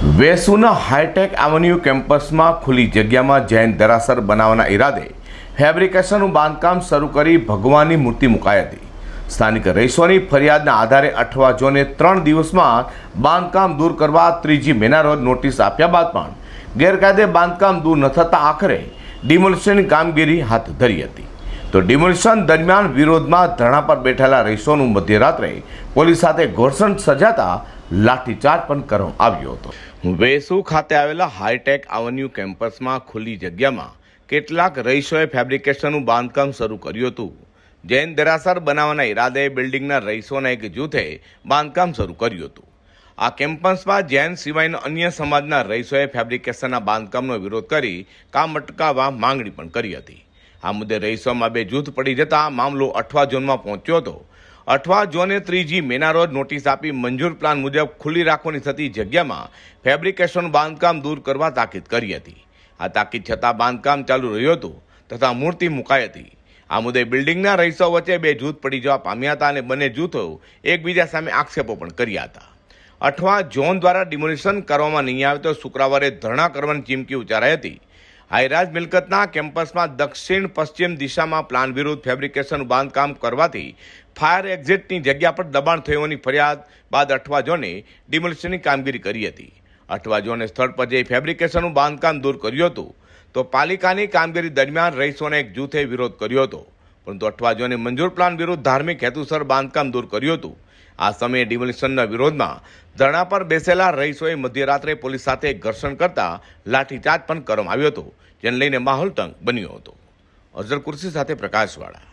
વેસુના high tech avenue કેમ્પસમાં ખુલ્લી જગ્યામાં જૈન દરાસર બનાવવાના ઈરાદે ફેબ્રિકેશનનું બાંધકામ શરૂ કરી ભગવાનની મૂર્તિ મુકાઈ હતી. સ્થાનિક રહીશોની ફરિયાદના આધારે અઠવા જોને ત્રણ દિવસમાં બાંધકામ દૂર કરવા ત્રીજી મેના રોજ નોટિસ આપ્યા બાદ પણ ગેરકાયદે બાંધકામ દૂર ન થતાં આખરે ડિમોલિશનની કામગીરી હાથ ધરી હતી. તો ડિમોલિશન દરમિયાન વિરોધમાં ધરણા પર બેઠેલા રહીશોનું મધ્યરાત્રે પોલીસ સાથે ઘોષણ સજાતા લાઠીચાર્જ પણ કરવામાં આવ્યો હતો. વેસુ ખાતે આવેલા હાઈટેક આવન્યુ કેમ્પસમાં ખુલ્લી જગ્યામાં કેટલાક રહીશોએ ફેબ્રિકેશનનું બાંધકામ શરૂ કર્યું હતું. જૈન દરાસર બનાવવાના ઈરાદે બિલ્ડિંગના રહીશોના એક જૂથે બાંધકામ શરૂ કર્યું હતું. આ કેમ્પસમાં જૈન સિવાયના અન્ય સમાજના રહીશોએ ફેબ્રિકેશનના બાંધકામનો વિરોધ કરી કામ અટકાવવા માંગણી પણ કરી હતી. આ મુદ્દે રહીશોમાં બે જૂથ પડી જતા મામલો અઠવા ઝોનમાં પહોંચ્યો હતો. અઠવા ઝોને ત્રીજી મેના રોજ નોટિસ આપી મંજૂર પ્લાન મુજબ ખુલ્લી રાખવાની થતી જગ્યામાં ફેબ્રિકેશન બાંધકામ દૂર કરવા તાકીદ કરી હતી. આ તાકીદ છતાં બાંધકામ ચાલુ રહ્યું હતું તથા મૂર્તિ મુકાઈ હતી. આ મુદ્દે બિલ્ડિંગના રહીશો વચ્ચે બે જૂથ પડી જવા પામ્યા હતા અને બંને જૂથો એકબીજા સામે આક્ષેપો પણ કર્યા હતા. અઠવા ઝોન દ્વારા ડિમોલિશન કરવામાં નહીં આવે તો શુક્રવારે ધરણા કરવાની ચીમકી ઉચ્ચારાઈ હતી. હાઈરાજ મિલકતના કેમ્પસમાં દક્ષિણ પશ્ચિમ દિશામાં પ્લાન વિરુદ્ધ ફેબ્રિકેશન બાંધકામ કરવાથી ફાયર એક્ઝિટની જગ્યા પર દબાણ થયોની ફરિયાદ બાદ અઠવાજોને ડિમોલિશનની કામગીરી કરી હતી. અઠવાજોને સ્થળ પર જઈ ફેબ્રિકેશનનું બાંધકામ દૂર કર્યું હતું તો પાલિકાની કામગીરી દરમિયાન રહીશોને એક જૂથે વિરોધ કર્યો હતો. પરંતુ અઠવાજોને મંજૂર પ્લાન વિરુદ્ધ ધાર્મિક હેતુસર બાંધકામ દૂર કર્યું હતું. આ સમયે ડિમોલિશનના વિરોધમાં ધરણા પર બેસેલા રહીશોએ મધ્યરાત્રે પોલીસ સાથે ઘર્ષણ કરતા લાઠીચાર્જ પણ કરવામાં આવ્યો હતો, જેને લઈને માહોલ તંગ બન્યો હતો. અઝર કુર્સી સાથે પ્રકાશવાળા